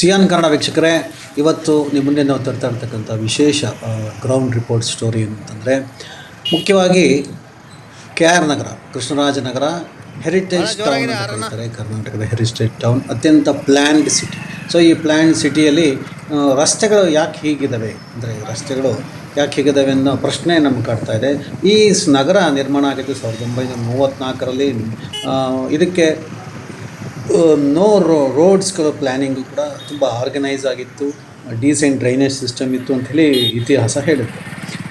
Xi'an Kannada ವೀಕ್ಷಕರೇ ಇವತ್ತು ನಿಮ್ಮ ಮುಂದೆ ನಾವು ತರ್ತಾ ಇರ್ತಕ್ಕಂಥ ವಿಶೇಷ ಗ್ರೌಂಡ್ ರಿಪೋರ್ಟ್ ಸ್ಟೋರಿ ಅಂತಂದರೆ ಮುಖ್ಯವಾಗಿ K R Nagar Krishnarajanagar heritage town ಅಂತ ಕರೀತಾರೆ ಕರ್ನಾಟಕದ ಹೆರಿಟೇಜ್ ಟೌನ್ ಅತ್ಯಂತ ಪ್ಲ್ಯಾನ್ಡ್ ಸಿಟಿ ಸೊ ಈ ಪ್ಲ್ಯಾನ್ಡ್ ಸಿಟಿಯಲ್ಲಿ ರಸ್ತೆಗಳು ಯಾಕೆ ಹೀಗಿದ್ದಾವೆ ಅಂದರೆ ರಸ್ತೆಗಳು ಯಾಕೆ ಹೀಗಿದ್ದಾವೆ ಅನ್ನೋ ಪ್ರಶ್ನೆ ನಮ್ಗೆ ಕಾಡ್ತಾ ಇದೆ. ಈ ನಗರ ನಿರ್ಮಾಣ ಆಗಿದ್ದು ಸಾವಿರದ ಒಂಬೈನೂರ ಮೂವತ್ತ್ನಾಲ್ಕರಲ್ಲಿ ಇದಕ್ಕೆ ನೋ ರೋ ರೋಡ್ಸ್ಗಳ ಪ್ಲ್ಯಾನಿಂಗು ಕೂಡ ತುಂಬ ಆರ್ಗನೈಸ್ ಆಗಿತ್ತು. ಡೀಸೆಂಟ್ ಡ್ರೈನೇಜ್ ಸಿಸ್ಟಮ್ ಇತ್ತು ಅಂಥೇಳಿ ಇತಿಹಾಸ ಹೇಳುತ್ತೆ.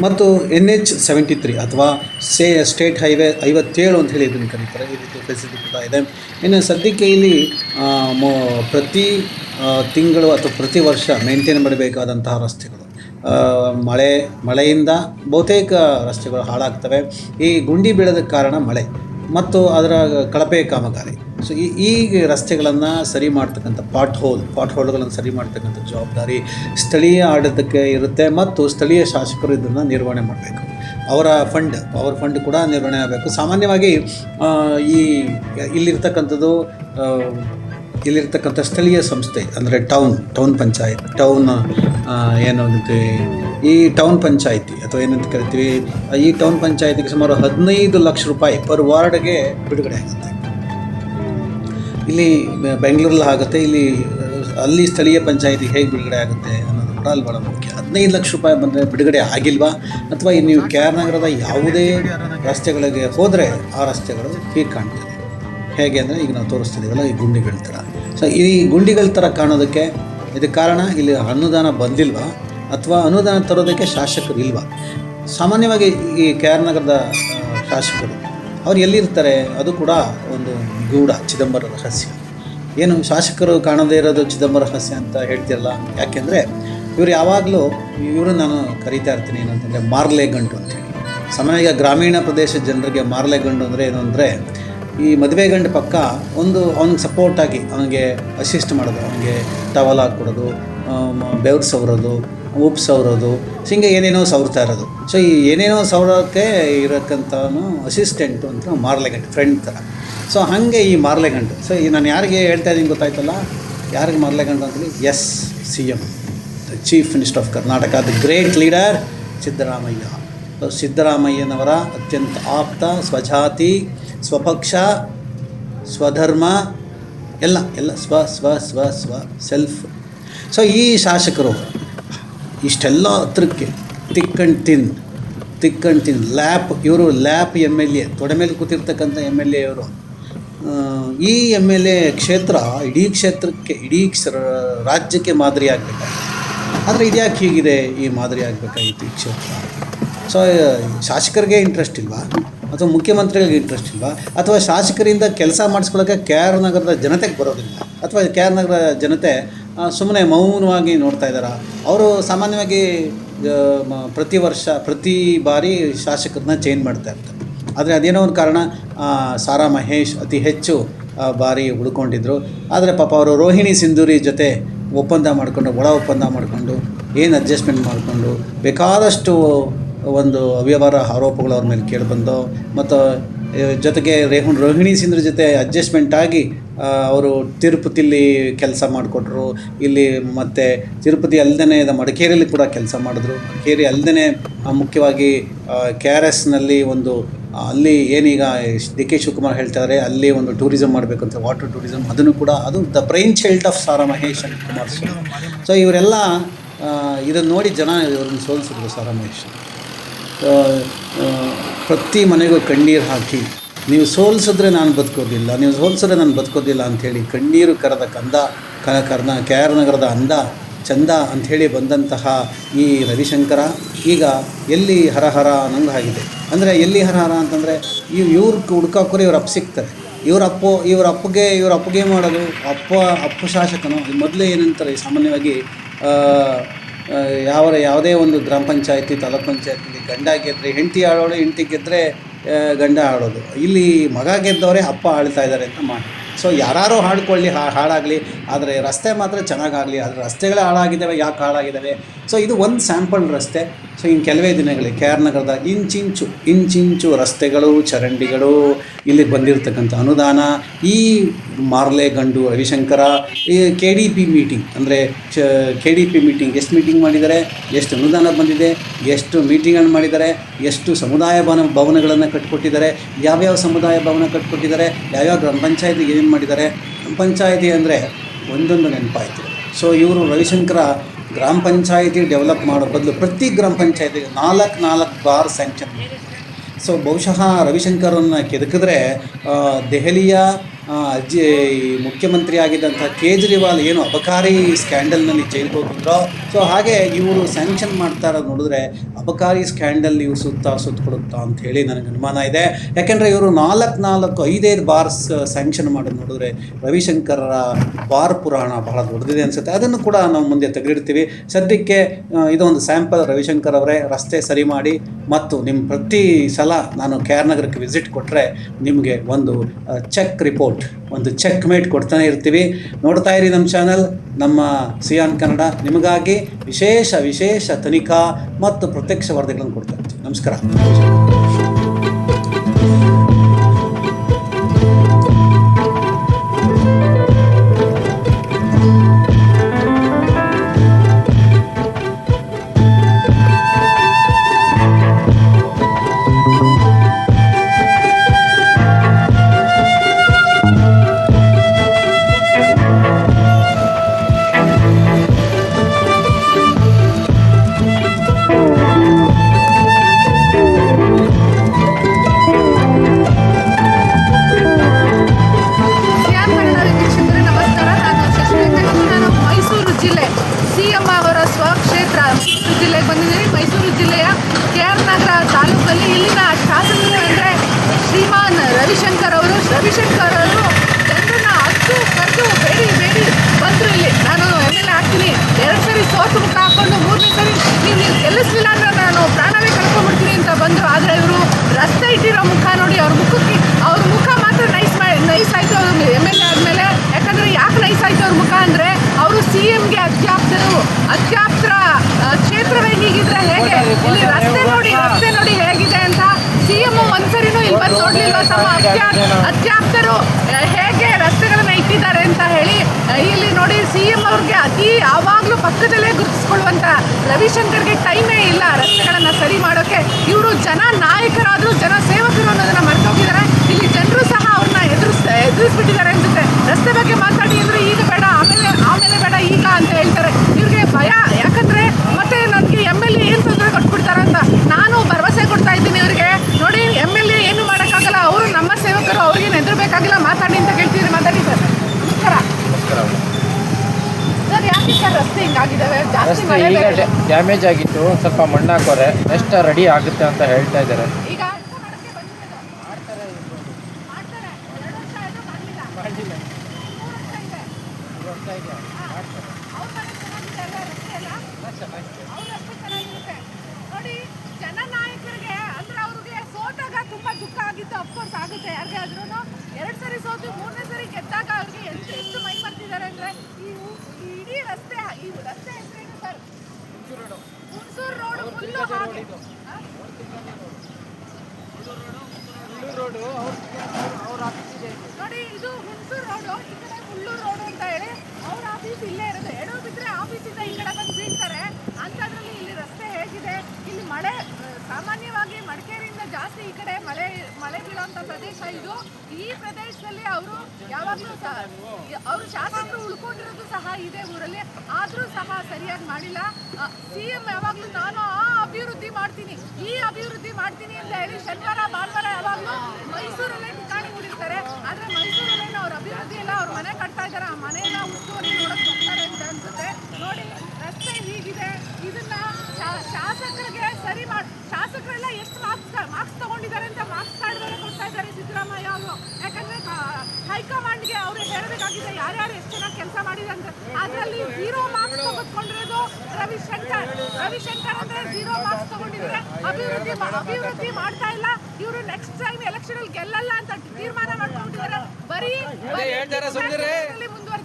ಮತ್ತು ಎನ್ ಎಚ್ ಸೆವೆಂಟಿ ತ್ರೀ ಅಥವಾ ಸೇ ಸ್ಟೇಟ್ ಹೈವೇ ಐವತ್ತೇಳು ಅಂತ ಹೇಳಿ ಇದನ್ನು ಕರೀತಾರೆ. ಈ ರೀತಿ ಫೆಸಿಲಿಟಿ ಕೂಡ ಇದೆ. ಇನ್ನು ಸದ್ಯಕ್ಕೆ ಇಲ್ಲಿ ಪ್ರತಿ ತಿಂಗಳು ಅಥವಾ ಪ್ರತಿ ವರ್ಷ ಮೇಂಟೈನ್ ಮಾಡಬೇಕಾದಂತಹ ರಸ್ತೆಗಳು. ಮಳೆ, ಮಳೆಯಿಂದ ಬಹುತೇಕ ರಸ್ತೆಗಳು ಹಾಳಾಗ್ತವೆ. ಈ ಗುಂಡಿ ಬೀಳೋದಕ್ಕೆ ಕಾರಣ ಮಳೆ. ಮತ್ತು ಅದರ ಕಳಪೆ ಕಾಮಗಾರಿ. ಸೊ ಈ ಈ ರಸ್ತೆಗಳನ್ನು ಸರಿ ಮಾಡ್ತಕ್ಕಂಥ ಪಾಟ್ ಹೋಲ್, ಪಾಟ್ ಹೋಲ್ಗಳನ್ನು ಸರಿ ಮಾಡ್ತಕ್ಕಂಥ ಜವಾಬ್ದಾರಿ ಸ್ಥಳೀಯ ಆಡಳಿತಕ್ಕೆ ಇರುತ್ತೆ ಮತ್ತು ಸ್ಥಳೀಯ ಶಾಸಕರು ಇದನ್ನು ನಿರ್ವಹಣೆ ಮಾಡಬೇಕು. ಅವರ ಫಂಡ್ ಅವರ ಫಂಡ್ ಕೂಡ ನಿರ್ವಹಣೆ ಆಗಬೇಕು. ಸಾಮಾನ್ಯವಾಗಿ ಈ ಇಲ್ಲಿರ್ತಕ್ಕಂಥದ್ದು ಇಲ್ಲಿರ್ತಕ್ಕಂಥ ಸ್ಥಳೀಯ ಸಂಸ್ಥೆ, ಅಂದರೆ ಟೌನ್ ಟೌನ್ ಪಂಚಾಯತ್ ಟೌನ್ ಏನು ಅದಕ್ಕೆ ಈ ಟೌನ್ ಪಂಚಾಯತಿ, ಅಥವಾ ಏನಂತ ಕರಿತೀವಿ, ಈ ಟೌನ್ ಪಂಚಾಯತಿಗೆ ಸುಮಾರು ಹದಿನೈದು ಲಕ್ಷ ರೂಪಾಯಿ ಪರ್ ವಾರ್ಡ್ಗೆ ಬಿಡುಗಡೆ ಆಗುತ್ತೆ. ಇಲ್ಲಿ ಬೆಂಗಳೂರಲ್ಲಿ ಆಗುತ್ತೆ, ಇಲ್ಲಿ, ಅಲ್ಲಿ ಸ್ಥಳೀಯ ಪಂಚಾಯತಿಗೆ ಹೇಗೆ ಬಿಡುಗಡೆ ಆಗುತ್ತೆ ಅನ್ನೋದು ಕೂಡ ಅಲ್ಲಿ ಭಾಳ ಮುಖ್ಯ. ಹದಿನೈದು ಲಕ್ಷ ರೂಪಾಯಿ ಬಂದರೆ ಬಿಡುಗಡೆ ಆಗಿಲ್ವಾ? ಅಥವಾ ನೀವು ಕೆ ಆರ್ ನಗರದ ಯಾವುದೇ ರಸ್ತೆಗಳಿಗೆ ಹೋದರೆ ಆ ರಸ್ತೆಗಳು ಹೀಗೆ ಕಾಣ್ತದೆ. ಹೇಗೆ ಅಂದರೆ ಈಗ ನಾವು ತೋರಿಸ್ತಿದ್ದೀವಲ್ಲ ಈ ಗುಂಡಿಗಳ ಥರ. ಸೊ ಈ ಗುಂಡಿಗಳ ಥರ ಕಾಣೋದಕ್ಕೆ ಇದಕ್ಕೆ ಕಾರಣ, ಇಲ್ಲಿ ಅನುದಾನ ಬಂದಿಲ್ವಾ? ಅಥವಾ ಅನುದಾನ ತರೋದಕ್ಕೆ ಶಾಸಕರು ಇಲ್ವಾ? ಸಾಮಾನ್ಯವಾಗಿ ಈ ಕೆ ಆರ್ ನಗರದ ಶಾಸಕರು, ಅವ್ರು ಎಲ್ಲಿರ್ತಾರೆ? ಅದು ಕೂಡ ಒಂದು ಗೂಢ ಚಿದಂಬರ ರಹಸ್ಯ. ಏನು ಶಾಸಕರು ಕಾಣದೇ ಇರೋದು ಚಿದಂಬರ ರಹಸ್ಯ ಅಂತ ಹೇಳ್ತಿರಲ್ಲ? ಯಾಕೆಂದರೆ ಇವರು ಯಾವಾಗಲೂ ಇವರು ನಾನು ಕರಿತಾ ಇರ್ತೀನಿ ಏನಂತಂದರೆ ಮಾರ್ಲೆ ಗಂಟು ಅಂತೇಳಿ ಸಾಮಾನ್ಯವಾಗಿ ಗ್ರಾಮೀಣ ಪ್ರದೇಶದ ಜನರಿಗೆ ಮಾರ್ಲೆ ಗಂಡು ಅಂದರೆ ಏನು ಅಂದರೆ ಈ ಮದುವೆ ಗಂಡ ಪಕ್ಕ ಒಂದು ಅವ್ನಿಗೆ ಸಪೋರ್ಟಾಗಿ ಅವನಿಗೆ ಅಸಿಸ್ಟ್ ಮಾಡೋದು, ಅವನಿಗೆ ಟವಲ್ ಹಾಕ್ಕೊಡೋದು ಬೆವ್ರು ಸವರೋದು, ಉಪ್ಪು ಸವರೋದು, ಹಿಂಗೆ ಏನೇನೋ ಸವರ್ತಾ ಇರೋದು. ಸೊ ಈ ಏನೇನೋ ಸವರೋಕ್ಕೆ ಇರೋಕ್ಕಂಥವನು ಅಸಿಸ್ಟೆಂಟು ಅಂತ ಮಾರ್ಲೆ ಗಂಟು ಫ್ರೆಂಡ್ ಥರ. ಸೊ ಹಾಗೆ ಈ ಮಾರ್ಲೆ ಗಂಟು ಸೊ ಈ ನಾನು ಯಾರಿಗೆ ಹೇಳ್ತಾ ಇದ್ದೀನಿ ಗೊತ್ತಾಯ್ತಲ್ಲ? ಯಾರಿಗೆ ಮಾರ್ಲೆ ಗಂಟು ಅಂತೇಳಿ S C M the chief minister of Karnataka the great leader Siddaramaiah ಸಿದ್ದರಾಮಯ್ಯನವರ ಅತ್ಯಂತ ಆಪ್ತ, ಸ್ವಜಾತಿ ಸ್ವಪಕ್ಷ, ಸ್ವಧರ್ಮ, ಎಲ್ಲ ಎಲ್ಲ ಸ್ವ ಸ್ವ ಸ್ವ ಸ್ವ ಸೆಲ್ಫ್ ಸೊ ಈ ಶಾಸಕರು ಇಷ್ಟೆಲ್ಲ ಹತ್ರಕ್ಕೆ ತಿಕ್ಕಂಡು ತಿನ್ ತಿಕ್ಕಂಡು ತಿನ್, ಲ್ಯಾಪ್, ಇವರು ಲ್ಯಾಪ್ ಎಂ ಎಲ್ ಎ, ತೊಡೆ ಮೇಲೆ ಕೂತಿರ್ತಕ್ಕಂಥ ಎಂ ಎಲ್ ಎ ಇವರು. ಈ ಎಂ ಎಲ್ ಎ ಕ್ಷೇತ್ರ ಇಡೀ ಕ್ಷೇತ್ರಕ್ಕೆ, ಇಡೀ ರಾಜ್ಯಕ್ಕೆ ಮಾದರಿ ಆಗಬೇಕಾಗಿತ್ತು ಆದರೆ ಇದ್ಯಾಕೆ ಹೀಗಿದೆ ಈ ಮಾದರಿ ಆಗಬೇಕಾಗಿತ್ತು ಈ ಕ್ಷೇತ್ರ? ಸೊ ಶಾಸಕರಿಗೆ ಇಂಟ್ರೆಸ್ಟ್ ಇಲ್ವಾ? ಅಥವಾ ಮುಖ್ಯಮಂತ್ರಿಗಳಿಗೆ ಇಂಟ್ರೆಸ್ಟ್ ಇಲ್ವಾ ಅಥವಾ ಶಾಸಕರಿಂದ ಕೆಲಸ ಮಾಡಿಸ್ಕೊಳ್ಳೋಕೆ ಕೆ ಆರ್ ನಗರದ ಜನತೆಗೆ ಬರೋದಿಲ್ಲ, ಅಥವಾ ಕೆ ಆರ್ ನಗರ ಜನತೆ ಸುಮ್ಮನೆ ಮೌನವಾಗಿ ನೋಡ್ತಾ ಇದ್ದಾರಾ? ಅವರು ಸಾಮಾನ್ಯವಾಗಿ ಪ್ರತಿ ವರ್ಷ, ಪ್ರತಿ ಬಾರಿ ಶಾಸಕರನ್ನ ಚೇಂಜ್ ಮಾಡ್ತಾ ಇರ್ತಾರೆ. ಆದರೆ ಅದೇನೋ ಒಂದು ಕಾರಣ ಸಾರಾ ಮಹೇಶ್ ಅತಿ ಹೆಚ್ಚು ಬಾರಿ ಉಳ್ಕೊಂಡಿದ್ರು. ಆದರೆ ಪಾಪ ಅವರು ರೋಹಿಣಿ ಸಿಂಧೂರಿ ಜೊತೆ ಒಪ್ಪಂದ ಮಾಡಿಕೊಂಡು, ಒಳ ಒಪ್ಪಂದ ಮಾಡಿಕೊಂಡು, ಏನು ಅಡ್ಜಸ್ಟ್ಮೆಂಟ್ ಮಾಡಿಕೊಂಡು, ಬೇಕಾದಷ್ಟು ಒಂದು ಅವ್ಯವಹಾರ ಆರೋಪಗಳು ಅವ್ರ ಮೇಲೆ ಕೇಳಿಬಂದು ಮತ್ತು ಜೊತೆಗೆ ರೇಹುಣ್ ರೋಹಿಣಿ ಸಿಂದ್ರ ಜೊತೆ ಅಡ್ಜಸ್ಟ್ಮೆಂಟ್ ಆಗಿ ಅವರು ತಿರುಪತಿಲಿ ಕೆಲಸ ಮಾಡಿಕೊಟ್ರು. ಇಲ್ಲಿ ಮತ್ತು ತಿರುಪತಿ ಅಲ್ಲದೇ ಮಡಿಕೇರಿಯಲ್ಲಿ ಕೂಡ ಕೆಲಸ ಮಾಡಿದ್ರು. ಮಡಿಕೇರಿ ಅಲ್ಲದೇ ಮುಖ್ಯವಾಗಿ ಕೆ ಆರ್ ಎಸ್ನಲ್ಲಿ ಒಂದು, ಅಲ್ಲಿ ಏನೀಗ ಡಿ ಕೆ ಶಿವಕುಮಾರ್ ಹೇಳ್ತಾರೆ, ಅಲ್ಲಿ ಒಂದು ಟೂರಿಸಮ್ ಅಂತ ವಾಟರ್ ಟೂರಿಸಮ್ ಅದನ್ನು ಕೂಡ, ಅದು the brainchild of Sara Mahesh Kumar so ಇವರೆಲ್ಲ ಇದನ್ನು ನೋಡಿ ಜನ ಇವ್ರನ್ನ ಸೋಲಿಸಿದ್ರು ಸಾರಾ ಮಹೇಶ್. ಪ್ರತಿ ಮನೆಗೂ ಕಣ್ಣೀರು ಹಾಕಿ, ನೀವು ಸೋಲಿಸಿದ್ರೆ ನಾನು ಬದುಕೋದಿಲ್ಲ, ನೀವು ಸೋಲಿಸಿದ್ರೆ ನಾನು ಬದುಕೋದಿಲ್ಲ ಅಂಥೇಳಿ ಕಣ್ಣೀರು ಕರೆದ ಕಂದ ಕರ್ನ, ಕೆ, ಆರ್ ನಗರದ ಅಂದ, ಚಂದ ಅಂಥೇಳಿ ಬಂದಂತಹ ಈ ರವಿಶಂಕರ, ಈಗ ಎಲ್ಲಿ ಹರಹರ ಅನ್ನಂಗೆ ಆಗಿದೆ. ಅಂದರೆ ಎಲ್ಲಿ ಹರಹರ ಅಂತಂದರೆ, ಇವ್ ಇವ್ರಿಗೆ ಹುಡ್ಕಾಕೋರು ಇವ್ರ ಅಪ್ಪ ಸಿಗ್ತಾರೆ. ಇವ್ರ ಅಪ್ಪು, ಇವ್ರ ಅಪ್ಪಗೆ ಇವ್ರ ಅಪ್ಪಗೆ ಮಾಡೋದು ಅಪ್ಪ ಅಪ್ಪ ಶಾಸಕನು, ಮೊದಲೇ ಏನಂತಾರೆ, ಸಾಮಾನ್ಯವಾಗಿ ಯಾವ ಯಾವುದೇ ಒಂದು ಗ್ರಾಮ ಪಂಚಾಯಿತಿ, ತಾಲೂಕ್ ಪಂಚಾಯತಿಲಿ ಗಂಡ ಗೆದ್ದರೆ ಹೆಂಡತಿ ಆಡೋಳು ಹೆಂಡತಿ ಗೆದ್ದರೆ ಗಂಡ ಆಡೋದು ಇಲ್ಲಿ ಮಗ ಗೆದ್ದವರೇ ಅಪ್ಪ ಆಳ್ತಾ ಇದ್ದಾರೆ ಅಂತ ಮಾಡಿ. ಸೊ ಯಾರು ಹಾಡ್ಕೊಳ್ಳಿ ಹಾಳಾಗಲಿ ಆದರೆ ರಸ್ತೆ ಮಾತ್ರ ಚೆನ್ನಾಗಾಗಲಿ, ಆದರೆ ರಸ್ತೆಗಳೇ ಹಾಳಾಗಿದ್ದಾವೆ, ಯಾಕೆ ಹಾಳಾಗಿದ್ದಾವೆ? ಸೊ ಇದು ಒಂದು ಸ್ಯಾಂಪಲ್ ರಸ್ತೆ. ಸೊ ಇನ್ನು ಕೆಲವೇ ದಿನಗಳಲ್ಲಿ ಕೆ ಆರ್ ನಗರದ ಇಂಚಿಂಚು ಇಂಚಿಂಚು ರಸ್ತೆಗಳು, ಚರಂಡಿಗಳು, ಇಲ್ಲಿಗೆ ಬಂದಿರತಕ್ಕಂಥ ಅನುದಾನ, ಈ ಮಾರ್ಲೆ ಗಂಡು ರವಿಶಂಕರ, ಈ ಕೆ ಡಿ ಪಿ ಮೀಟಿಂಗ್ ಅಂದರೆ ಚ ಕೆ ಡಿ ಪಿ ಮೀಟಿಂಗ್ ಎಷ್ಟು ಮೀಟಿಂಗ್ ಮಾಡಿದ್ದಾರೆ? ಎಷ್ಟು ಅನುದಾನ ಬಂದಿದೆ? ಎಷ್ಟು ಮೀಟಿಂಗನ್ನು ಮಾಡಿದ್ದಾರೆ? ಎಷ್ಟು ಸಮುದಾಯ ಭವನ, ಭವನಗಳನ್ನು ಕಟ್ಟಿಕೊಟ್ಟಿದ್ದಾರೆ ಯಾವ್ಯಾವ ಸಮುದಾಯ ಭವನ ಕಟ್ಟಿಕೊಟ್ಟಿದ್ದಾರೆ ಯಾವ್ಯಾವ ಗ್ರಾಮ ಪಂಚಾಯತಿ ಏನೇನು ಮಾಡಿದ್ದಾರೆ? ಗ್ರಾಮ ಪಂಚಾಯತಿ ಅಂದರೆ ಒಂದೊಂದು ನೆನಪಾಯಿತು. ಸೊ ಇವರು ರವಿಶಂಕರ ಗ್ರಾಮ ಪಂಚಾಯತಿ ಡೆವಲಪ್ ಮಾಡೋ ಬದಲು ಪ್ರತಿ ಗ್ರಾಮ ಪಂಚಾಯತಿಗೆ ನಾಲ್ಕು ನಾಲ್ಕು ಬಾರ್ ಸ್ಯಾಂಕ್ಷನ್ ಸೊ ಬಹುಶಃ ರವಿಶಂಕರನ್ನ ಕೆದಕಿದ್ರೆ ದೆಹಲಿಯ ಅಜ್ಜಿ ಈ ಮುಖ್ಯಮಂತ್ರಿ ಆಗಿದ್ದಂಥ ಕೇಜ್ರಿವಾಲ್ ಏನು ಅಬಕಾರಿ ಸ್ಕ್ಯಾಂಡಲ್ನಲ್ಲಿ ಜೈಲಿಗೆ ಹೋಗಿದ್ರೋ ಸೊ ಹಾಗೆ ಇವರು ಸ್ಯಾಂಕ್ಷನ್ ಮಾಡ್ತಾ ಇರೋದು ನೋಡಿದ್ರೆ ಅಬಕಾರಿ ಸ್ಕ್ಯಾಂಡಲ್ ಇವ್ರು ಸುತ್ತ ಸುತ್ತಕೊಡುತ್ತಾ ಅಂತ ಹೇಳಿ ನನಗೆ ಅನುಮಾನ ಇದೆ. ಯಾಕೆಂದರೆ ಇವರು ನಾಲ್ಕು ನಾಲ್ಕು ಐದೈದು ಬಾರ್ಸ್ ಸ್ಯಾಂಕ್ಷನ್ ಮಾಡೋದು ನೋಡಿದ್ರೆ ರವಿಶಂಕರರ ಬಾರ್ ಪುರಾಣ ಬಹಳ ದೊಡ್ಡದಿದೆ ಅನಿಸುತ್ತೆ. ಅದನ್ನು ಕೂಡ ನಾವು ಮುಂದೆ ತೆಗೆದಿಡ್ತೀವಿ. ಸದ್ಯಕ್ಕೆ ಇದೊಂದು ಸ್ಯಾಂಪಲ್ ರವಿಶಂಕರ್ ಅವರೇ ರಸ್ತೆ ಸರಿ ಮಾಡಿ ಮತ್ತು ನಿಮ್ಮ ಪ್ರತಿ ಸಲ ನಾನು ಕೆ ಆರ್ ನಗರಕ್ಕೆ ವಿಸಿಟ್ ಕೊಟ್ಟರೆ ನಿಮಗೆ ಒಂದು ಚೆಕ್ ರಿಪೋರ್ಟ್ ಒಂದು ಚೆಕ್ ಮೇಟ್ ಕೊಡ್ತಾನೆ ಇರ್ತೀವಿ. ನೋಡ್ತಾ ಇರಿ ನಮ್ಮ ಚಾನಲ್ ನಮ್ಮ ಸಿಯಾನ್ ಕನ್ನಡ ನಿಮಗಾಗಿ ವಿಶೇಷ ವಿಶೇಷ ತನಿಖಾ ಮತ್ತು ಪ್ರತ್ಯಕ್ಷ ವರದಿಗಳನ್ನು ಕೊಡ್ತಾ ಇರ್ತೀವಿ. ನಮಸ್ಕಾರ. ಅವರು ರವಿಶಂಕರ್ ಅವರು ಜನರನ್ನ ಹತ್ತು ಕರೆದು ಬೇಡಿ ಬೇಡಿ ಬಂದರು ಇಲ್ಲಿ ನಾನು ಎಂ ಎಲ್ ಎ ಆಗ್ತೀನಿ ಎರಡು ಸರಿ ಸೋತು ಮುಖ ಹಾಕೊಂಡು ಮೂರನೇ ಸರಿ ನೀವು ನೀವು ಗೆಲ್ಲಿಸ್ಲಿಲ್ಲ ಅಂದ್ರೆ ನಾನು ಪ್ರಾಣವೇ ಕಳ್ಕೊಂಡ್ಬಿಡ್ತೀನಿ ಅಂತ ಬಂದರು ಆದರೆ ಇವರು ರಸ್ತೆ ಇಟ್ಟಿರೋ ಮುಖ ನೋಡಿ ಅವ್ರ ಮುಖಕ್ಕೆ ಅವ್ರ ಮುಖ ಮಾತ್ರ ನೈಸ್ ಮಾಡಿ ನೈಸ್ ಆಯಿತು ಅವರು ಎಂ ಎಲ್ ಎ ಆದಮೇಲೆ ಯಾಕಂದರೆ ಯಾಕೆ ನೈಸ್ ಆಯಿತು ಅವ್ರ ಮುಖ ಅಂದರೆ ಅವರು ಸಿ ಎಮ್ಗೆ ಅತ್ಯಾಪ್ತರು ಅತ್ಯಾಪ್ತರ ಆ, ಕ್ಷೇತ್ರವೇ ಹೀಗಿದ್ರೆ ಹೇಗೆ ಇಲ್ಲಿ ರಸ್ತೆ ನೋಡಿ ರಸ್ತೆ ನೋಡಿ ಹೇಗಿದೆ ಅಂತ ಸಿ ಎಂ ಬಂದು ನೋಡ್ಲಿಲ್ವಾ ತಮ್ಮ ಅತ್ಯಾ ಅತ್ಯಾಪ್ತರು ಹೇಗೆ ರಸ್ತೆಗಳನ್ನ ಇಟ್ಟಿದ್ದಾರೆ ಅಂತ ಹೇಳಿ ಇಲ್ಲಿ ನೋಡಿ ಸಿ ಎಂ ಅವ್ರಿಗೆ ಅತಿ ಯಾವಾಗಲೂ ಪಕ್ಕದಲ್ಲೇ ಗುರುತಿಸ್ಕೊಳ್ಳುವಂತ ರವಿಶಂಕರ್ಗೆ ಟೈಮೇ ಇಲ್ಲ ರಸ್ತೆಗಳನ್ನ ಸರಿ ಮಾಡೋಕೆ. ಇವರು ಜನ ನಾಯಕರಾದರೂ ಜನ ಸೇವಕರು ಅನ್ನೋದನ್ನ ಮರ್ತೋಗಿದ್ದಾರೆ ಇಲ್ಲಿ ಜನರು ಸಹ ಅವ್ರನ್ನ ಎದುರಿಸ್ ಎದುರಿಸ್ಬಿಟ್ಟಿದ್ದಾರೆ ಅನ್ಸುತ್ತೆ. ರಸ್ತೆ ಬಗ್ಗೆ ಮಾತಾಡಿ ಅಂದ್ರೆ ಈಗ ಬೇಡ ಆಮೇಲೆ ಆಮೇಲೆ ಬೇಡ ಈಗ ಅಂತ ಹೇಳ್ತಾರೆ. ಇವ್ರಿಗೆ ಭಯ ಯಾಕಂದ್ರೆ ಮತ್ತೆ ನನಗೆ ಎಂ ಎಲ್ ಎ ಏನು ತೊಂದರೆ ಕೊಟ್ಬಿಡ್ತಾರೆ ಅಂತ ನಾನು ಭರವಸೆ ಕೊಡ್ತಾ ಇದ್ದೀನಿ ಇವ್ರಿಗೆ ನೋಡಿ ಎಂ ಎಲ್ ಎ ಏನು ಮಾಡೋಕ್ಕಾಗಲ್ಲ ಅವರು ನಮ್ಮ ಸೇವಕರು ಅವ್ರಿಗೆ ಎದುರಬೇಕಾಗಿಲ್ಲ ಮಾತಾಡಿ ಅಂತ ಕೇಳ್ತಿದ್ದೀನಿ ಮಾತಾಡಿ ಸರ್ ನಮಸ್ಕಾರ ಸರ್ ಯಾಕೆ ಸರ್ ರಸ್ತೆ ಹಿಂಗಾಗಿದ್ದಾವೆ ಜಾಸ್ತಿ ರಸ್ತೆ ಮಳೆ ಈಗ ಡ್ಯಾಮೇಜ್ ಆಗಿತ್ತು ಸ್ವಲ್ಪ ಮಣ್ಣು ಹಾಕೋರೆ ನೆಕ್ಸ್ಟ್ ರೆಡಿ ಆಗುತ್ತೆ ಅಂತ ಹೇಳ್ತಾ ಇದ್ದಾರೆ. ಆಗಿತ್ತು ಯಾರಿಗೆ ಆದ್ರೂ ಎರಡು ಸರಿ ಸೋತು ಮೂರನೇ ಸರಿ ಗೆದ್ದಾಗ ಅವ್ರಿಗೆ ಎಷ್ಟು ಎಷ್ಟು ಮೈ ಬರ್ತಿದ್ದಾರೆ ಅಂದ್ರೆ ಈ ಇಡೀ ರಸ್ತೆ ಈ ರಸ್ತೆ ಹೆಸರೇನು ಸರ್ ಹುಣಸೂರು ರೋಡ್ ಫುಲ್ಲು ಹಾಗೆ ಆ? ನೋಡಿ ಹುಣಸೂರು ರೋಡು ಈ ಕಡೆ ಹುಲ್ಲೂರು ರೋಡು ಅಂತ ಹೇಳಿ ಅವ್ರ ಆಫೀಸ್ ಇಲ್ಲೇ ಇರುತ್ತೆ. ಎಡೋ ಬಿದ್ರೆ ಆಫೀಸಿಂದ ಈ ಕಡೆ ಬಂದು ಬೀಳ್ತಾರೆ. ಅಂಥದ್ರಲ್ಲಿ ಇಲ್ಲಿ ರಸ್ತೆ ಹೇಗಿದೆ? ಇಲ್ಲಿ ಮಳೆ, ಸಾಮಾನ್ಯವಾಗಿ ಮಡಿಕೇರಿಯಿಂದ ಜಾಸ್ತಿ ಈ ಕಡೆ ಮಳೆ ಮಳೆ ಬೀಳೋಂಥ ಪ್ರದೇಶ ಇದು. ಈ ಪ್ರದೇಶದಲ್ಲಿ ಅವರು ಯಾವಾಗಲೂ ಸಹ, ಅವರು ಶಾಸಕರು ಉಳ್ಕೊಂಡಿರೋದು ಸಹ ಇದೆ ಊರಲ್ಲಿ. ಆದರೂ ಸಹ ಸರಿಯಾಗಿ ಮಾಡಿಲ್ಲ. ಸಿ ಎಂ ಯಾವಾಗಲೂ ನಾನು ಆ ಅಭಿವೃದ್ಧಿ ಮಾಡ್ತೀನಿ, ಈ ಅಭಿವೃದ್ಧಿ ಮಾಡ್ತೀನಿ ಅಂತ ಹೇಳಿ ಶನಿವಾರ, ಭಾನುವಾರ ಯಾವಾಗಲೂ ಮೈಸೂರಲ್ಲೇ ಠಿಕಾಣಿ ಹೂಡಿರ್ತಾರೆ ಆದರೆ ಮೈಸೂರಲ್ಲೇನು ಅವ್ರ ಅಭಿವೃದ್ಧಿ ಇಲ್ಲ ಅವ್ರ ಇದ್ದಾರೆ ಆ ಮನೆಯನ್ನ ಉಸ್ತುವಾರಿ ನೋಡಕ್ ಬರ್ತಾರೆ ಅಂತ ಅನ್ಸುತ್ತೆ. ನೋಡಿ ರಸ್ತೆ ಹೀಗಿದೆ. ಇದನ್ನ ಶಾಸಕರಿಗೆ ಸರಿ ಮಾಡಿ ಶಾಸಕರೆಲ್ಲ ಎಷ್ಟು ಮಾರ್ಕ್ಸ್ ಮಾರ್ಕ್ಸ್ ತಗೊಂಡಿದ್ದಾರೆ ಅಂತ ಮಾರ್ಕ್ಸ್ ಕಾರ್ಡ್ ಬೇರೆ ಕೊಡ್ತಾ ಇದ್ದಾರೆ ಸಿದ್ದರಾಮಯ್ಯ ಅವರು. ಯಾಕಂದ್ರೆ ಹೈಕಮಾಂಡ್ಗೆ ಅವರು ಹೇಳಬೇಕಾಗಿದೆ ಯಾರ್ಯಾರು ಎಷ್ಟು ಜನ ಕೆಲಸ ಮಾಡಿದೆ ಅಂತ. ಅದರಲ್ಲಿ ಜೀರೋ ಮಾರ್ಕ್ಸ್ ತಗೊಂಡ್ಕೊಂಡಿರೋದು ರವಿಶಂಕರ್. ರವಿಶಂಕರ್ ಅಂದ್ರೆ ಜೀರೋ ಮಾರ್ಕ್ಸ್ ತಗೊಂಡಿದ್ರೆ ಅಭಿವೃದ್ಧಿ ಅಭಿವೃದ್ಧಿ ಮಾಡ್ತಾ ಇಲ್ಲ. ಇವರು ನೆಕ್ಸ್ಟ್ ಟೈಮ್ ಎಲೆಕ್ಷನ್ ಅಲ್ಲಿ ಗೆಲ್ಲಲ್ಲ ಅಂತ ತೀರ್ಮಾನ ಮಾಡ್ಕೊಂಡಿದ್ದಾರೆ. ಬರೀ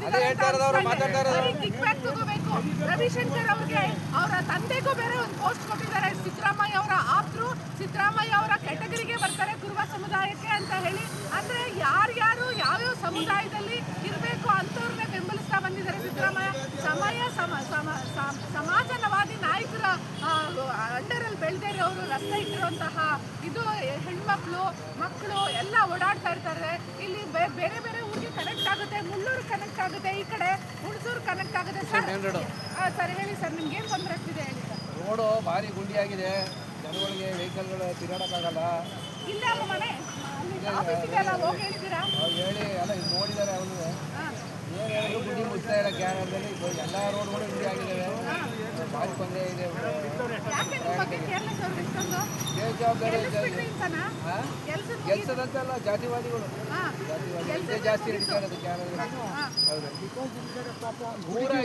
ಇದೆ. ಬರೀ ತಗೋಬೇಕು. ರವಿಶಂಕರ್ ಅವ್ರಿಗೆ, ಅವರ ತಂದೆಗೂ ಬೇರೆ ಒಂದು ಪೋಸ್ಟ್ ಕೊಟ್ಟಿದ್ದಾರೆ. ಸಿದ್ದರಾಮಯ್ಯ ಅವರ ಆಪ್ತರು ಸಿದ್ದರಾಮಯ್ಯ ಅವರ ಕೆಟಗರಿಗೆ ಬರ್ತಾರೆ ಕುರುಬ ಸಮುದಾಯಕ್ಕೆ ಅಂತ ಹೇಳಿ. ಅಂದ್ರೆ ಯಾರ್ಯಾರು ಯಾವ್ಯಾವ ಸಮುದಾಯದಲ್ಲಿ ಇರಬೇಕು ಅಂತವ್ರನ್ನ ಬೆಂಬಲಿಸ್ತಾ ಬಂದಿದ್ದಾರೆ ಸಿದ್ದರಾಮಯ್ಯ. ಸಮಯ, ಸಮ, ಸಮ- ಸಮ- ಸಮಾಜವಾದಿ ನಾಯಕರ ಅಂಡರಲ್ಲಿ ಬೆಳೆದೇ ಅವರು ರಸ್ತೆ ಇಟ್ಟಿರುವಂತಹ ಇದು, ಹೆಣ್ಮಕ್ಳು, ಮಕ್ಕಳು ಎಲ್ಲ ಓಡಾಡ್ತಾ ಇರ್ತಾರೆ. ಇಲ್ಲಿ ಬೇರೆ ಬೇರೆ ಆಗುತ್ತೆ ಮುಳ್ಳೂರು ಕನೆಕ್ಟ್ ಆಗುತ್ತೆ ಈ ಕಡೆ ಹುಣಸೂರು ಕನೆಕ್ಟ್ ಆಗುತ್ತೆ. ಸರ್ ಆ, ಸರ್ ಹೇಳಿ ಸರ್ ನಿಮ್ಗೆ ಏನು ತೊಂದರೆ ಆಗ್ತಿದೆ ಹೇಳಿ ಸರ್? ರೋಡು ಭಾರಿ ಗುಂಡಿಯಾಗಿದೆ ಜನಗಳಿಗೆ ವೆಹಿಕಲ್ಗಳು ತಿರುಗಾಡಕ್ಕಾಗಲ್ಲ ಇಲ್ಲ ಅಲ್ಲ ಮನೆ ಆಫೀಸ್ ಇದೆ ಅಲ್ಲ ಹೋಗಿ ಹೇಳಿದ್ದೀರಾ ಅವ್ರು ಹೇಳಿ ಎಲ್ಲ ಇದು ನೋಡಿದ್ದಾರೆ ಅವನು ಹಾ. ಏನು ಹೇಳಿದ್ರು ಗುಂಡಿ ಮುಚ್ತಾ ಇಲ್ಲ ಕ್ಯಾನರ್ದಲ್ಲಿ ಎಲ್ಲ ರೋಡ್ಗಳು ಗುಂಡಿ ಆಗಿದ್ದಾವೆ ಭಾರಿ ತೊಂದರೆ ಇದೆ ಯಾಕೆ ನಿಮ್ಮ ಬಗ್ಗೆ ಕೇರ್ಲೆಸ್ ಇಷ್ಟೊಂದು? ಬೇಜವಾಬ್ದಾರಿ ಹಾ? ಗೆಲ್ಸದಂತೆಲ್ಲ ಜಾತಿವಾದಿಗಳು. ಜಾಸ್ತಿ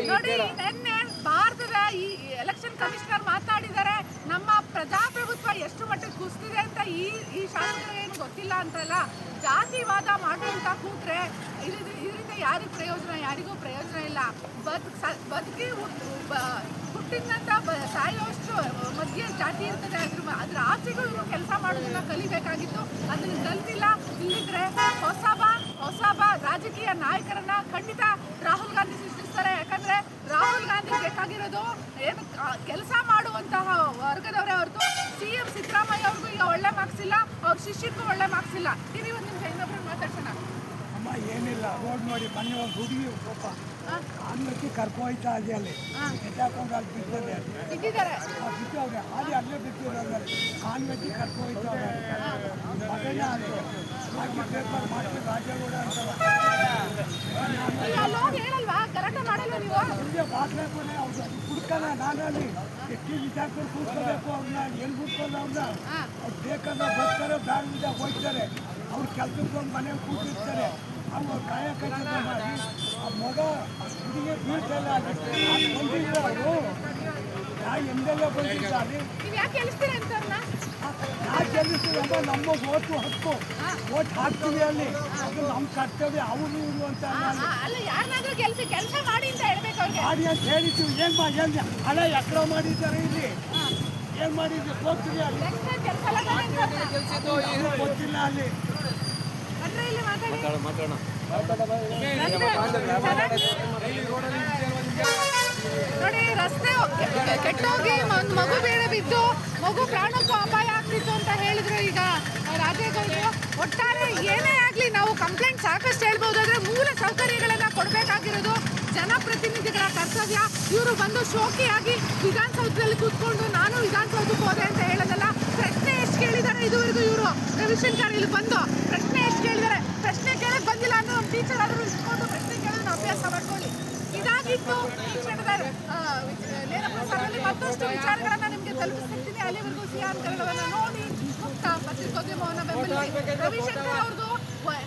ನೋಡಿ ನೆನ್ನೆ ಭಾರತದ ಈ ಎಲೆಕ್ಷನ್ ಕಮಿಷನರ್ ಮಾತನಾಡಿದ್ದಾರೆ ನಮ್ಮ ಪ್ರಜಾಪ್ರಭುತ್ವ ಎಷ್ಟು ಮಟ್ಟಿಗೆ ಕುಸಿದಿದೆ ಅಂತ ಈ ಈ ಶಾಸಕರೇನು ಏನು ಗೊತ್ತಿಲ್ಲ ಅಂತಲ್ಲ. ಜಾತಿವಾದ ಮಾಡುವಂತ ಕೂತ್ರೆ ಇದ್ರ- ಇದರಿಂದ ಯಾರಿಗೂ ಪ್ರಯೋಜನ ಯಾರಿಗೂ ಪ್ರಯೋಜನ ಇಲ್ಲ. ಬದುಕ್ ಬದುಕಿ ಹುಟ್ಟಿದಂತ ಸಾಯೋಷ್ಟು ಮಧ್ಯೆ ಜಾತಿ ಇರ್ತದೆ ಅದ್ರ ಅದ್ರ ಆಚೆಗಳು ಕೆಲಸ ಮಾಡೋದನ್ನ ಕಲಿಬೇಕಾಗಿತ್ತು. ಅದನ್ನ ಕಲ್ತಿಲ್ಲ ಇಲ್ಲಿದ್ರೆ ಹೊಸಬ ಹೊಸಬ ರಾಜಕೀಯ ನಾಯಕರನ್ನ ಖಂಡಿತ ರಾಹುಲ್ ಗಾಂಧಿ ಸೃಷ್ಟಿಸ್ತಾರೆ. ಯಾಕಂದ್ರೆ ರಾಹುಲ್ ಗಾಂಧಿ ಬೇಕಾಗಿರೋದು ಏನು ಕೆಲಸ ಮಾಡುವಂತಹ ವರ್ಗದವರೇ ಹೊರತು ಸಿ ಎಂ ಸಿದ್ದರಾಮಯ್ಯ ಅವ್ರಿಗೂ ಈಗ ಒಳ್ಳೆ ಮಾರ್ಕ್ಸ್ ಇಲ್ಲ ಅವ್ರ ಶಿಷ್ಯಕ್ಕೂ ಒಳ್ಳೆ ಮಾರ್ಕ್ಸ್ ಇಲ್ಲ. ಇಲ್ಲಿ ಒಂದು ನಿಮಿಷ ಇನ್ನೊಬ್ರು ಮಾತಾಡ್ಸೋಣ. ಅಮ್ಮ ಏನಿಲ್ಲ ರೋಡ್ ನೋಡಿ ಮೊನ್ನೆ ಒಂದು ಹುಡುಗಿ ಪಾಪ ಅನ್ನಕ್ಕೆ ಕರ್ಕೊ ಹೋಯ್ತಾ ಇದೆ ಅಲ್ಲಿ. ಹಾ. ಅಲ್ಲಿ ಬಿದ್ದದೆ ಆ ಬಿದ್ದವ್ರೆ ಅಲ್ಲಿ ಅಲ್ಲೇ ಬಿಟ್ಟಿರೋದ್ರೆ ಕಾನ್ವೆಟ್ಟಿ ಕರ್ಕೊ ಹೋಯ್ತವ್ರೆ ಮಗನ ಅಲ್ಲಿ ಹುಡ್ಕಲ್ಲ ನಾನಲ್ಲಿ ಎಟ್ಟಿ ವಿಚಾರಕೊಂಡು ಕೂತ್ಕೋಬೇಕು ಅವ್ರನ್ನ ಎಲ್ಲಿ ಕೂತ್ಕೊಂಡು ಅವ್ರನ್ನ. ಅವ್ರು ಬೇಕಾದ್ರೆ ಬರ್ತಾರೆ ಬ್ಯಾಂಕ್ ಹೋಗ್ತಾರೆ ಅವ್ರು ಕೆಲ್ಸಕ್ಕೆ ಒಂದು ಮನೆಗೆ ಕೂತಿರ್ತಾರೆ ಅವ್ರು ಕಾಯ ಕಟ್ಟಿದ ಮಾಡಿ ಆ ಮಗ ಹುಡುಗಿ ಬೀಳ್ತಾಯಿಲ್ಲ ಬಂದಿಲ್ಲ ಅವರು ನಾ ಎಂದೆಲ್ಲ ನೀವು ಅಂತವ್ರನ್ನ ನಾ ಗೆಲ್ಲಿಸ್ತೀವಮ್ಮ ನಮ್ಮ ಓಟು ಹಕ್ಕು ಓಟ್ ಹಾಕ್ತೀವಿ ಅಲ್ಲಿ ಅದು ನಮ್ಮ ಕರ್ತವ್ಯ ಅವನು ಇವರು ಅಂತ ಅಲ್ಲ ಅಲ್ಲಿ. ಯಾರನ್ನಾದ್ರೂ ಕೆಲಸ ಕೆಲಸ ಮಾಡಿ ಅಂತ ಹೇಳ್ಬೇಕು ಅವ್ರಿಗೆ ಮಾಡಿ ಅಂತ ಹೇಳಿದ್ದೀವಿ ಏನು ಮಾಡಿ ಏನು ಹಣ ಎಕರೆ ಮಾಡಿದ್ದಾರೆ ಇಲ್ಲಿ ಏನು ಮಾಡಿದ್ವಿ ಹೋಗ್ತೀವಿ ಅಲ್ಲಿ ಕೆಲಸ ಗೊತ್ತಿಲ್ಲ ಅಲ್ಲಿ ಅಂದ್ರೆ ಇಲ್ಲಿ ಮಾತಾಡಿ ನೋಡಿ ರಸ್ತೆ ಕೆಟ್ಟೋಗಿ ಮಗು ಬೇರೆ ಬಿದ್ದು ಮಗು ಪ್ರಾಣಕ್ಕೂ ಅಪಾಯ ಆಗ್ತಿತ್ತು ಅಂತ ಹೇಳಿದ್ರು ಈಗ ರಾಜೇಗೌಡರು. ಒಟ್ಟಾರೆ ಏನೇ ಆಗಲಿ ನಾವು ಕಂಪ್ಲೇಂಟ್ ಸಾಕಷ್ಟು ಹೇಳ್ಬೋದಾದ್ರೆ ಮೂಲ ಸೌಕರ್ಯಗಳನ್ನು ಕೊಡಬೇಕಾಗಿರೋದು ಜನಪ್ರತಿನಿಧಿಗಳ ಕರ್ತವ್ಯ. ಇವರು ಬಂದು ಶೋಕಿಯಾಗಿ ವಿಧಾನಸೌಧದಲ್ಲಿ ಕೂತ್ಕೊಂಡು ನಾನು ವಿಧಾನಸೌಧಕ್ಕೆ ಹೋದೆ ಅಂತ ಹೇಳೋದಲ್ಲ. ಪ್ರಶ್ನೆ ಎಷ್ಟು ಕೇಳಿದ್ದಾರೆ ಇದುವರೆಗೂ ಇವರು? ರವಿಶಂಕರ್ ಇಲ್ಲಿ ಬಂದು ಪ್ರಶ್ನೆ ಎಷ್ಟು ಕೇಳಿದ್ದಾರೆ? ಪ್ರಶ್ನೆ ಕೇಳಕ್ಕೆ ಬಂದಿಲ್ಲ ಅಂದ್ರೆ ನಮ್ಮ ಟೀಚರ್ ಆದರೂ ಇಟ್ಕೊಂಡು ಪ್ರಶ್ನೆ ಕೇಳೋದನ್ನ ಅಭ್ಯಾಸ ಮಾಡ್ಕೊಳ್ಳಿ. ಇದಾಗಿತ್ತು ವಿಚ- ಮತ್ತಷ್ಟು ವಿಚಾರಗಳನ್ನು ನಿಮಗೆ ತಲುಪಿಸ್ತಿರ್ತೀನಿ ಅಲ್ಲಿವರೆಗೂ ಸಿಆರ್ ಕನ್ನಡವನ್ನು ನೋಡಿ ಮುಕ್ತ ಪತ್ರಿಕೋದ್ಯಮವನ್ನು ಬೆಂಬಲಿಸಿ. ರವಿಶಂಕರ್ ಅವ್ರದ್ದು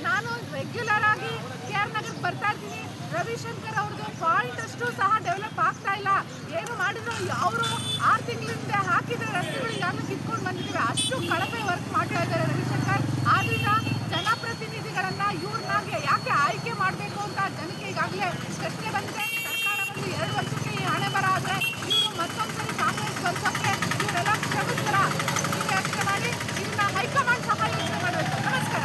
ನಾನು ರೆಗ್ಯುಲರ್ ಆಗಿ ಕೆ ಆರ್ ಬರ್ತಾ ಇದ್ದೀನಿ. ರವಿಶಂಕರ್ ಅವ್ರದ್ದು ಪಾಯಿಂಟ್ ಅಷ್ಟು ಸಹ ಡೆವಲಪ್ ಆಗ್ತಾ ಇಲ್ಲ. ಏನು ಮಾಡಿದ್ರು ಅವರು ಆರು ತಿಂಗಳಿಂದ ಹಾಕಿದ ರಸ್ತೆಗಳು ಯಾರು ಕಿತ್ಕೊಂಡು ಬಂದಿದ್ದೀವಿ. ಅಷ್ಟು ಕಳಪೆ ವರ್ಕ್ ಮಾಡ್ತಾ ಇದ್ದಾರೆ ರವಿಶಂಕರ್. ಆದ್ರಿಂದ ಜನಪ್ರತಿನಿಧಿಗಳನ್ನ ಇವ್ರನ್ನಾಗಿ ಯಾಕೆ ಆಯ್ಕೆ ಮಾಡಬೇಕು ಅಂತ ಜನಕ್ಕೆ ಈಗಾಗಲೇ ಪ್ರಶ್ನೆ ಬಂದಿದೆ. ಸರ್ಕಾರ ಬಂದು ಎರಡು ವರ್ಷಕ್ಕೆ ಹಣೆ ಬರ ಆದರೆ ಇವರು ಮತ್ತೊಂದ್ಸರಿ ಕಾಂಗ್ರೆಸ್ ಬಂದಕ್ಕೆ ಇವರೆಲ್ಲ ಶ್ರಮಿಸ್ತಾರ ನೀವು ಯೋಚನೆ ಮಾಡಿ ಇದನ್ನ ಹೈಕಮಾಂಡ್ ಸಹ ಯೋಚನೆ ಮಾಡಬೇಕು ನಮಸ್ಕಾರ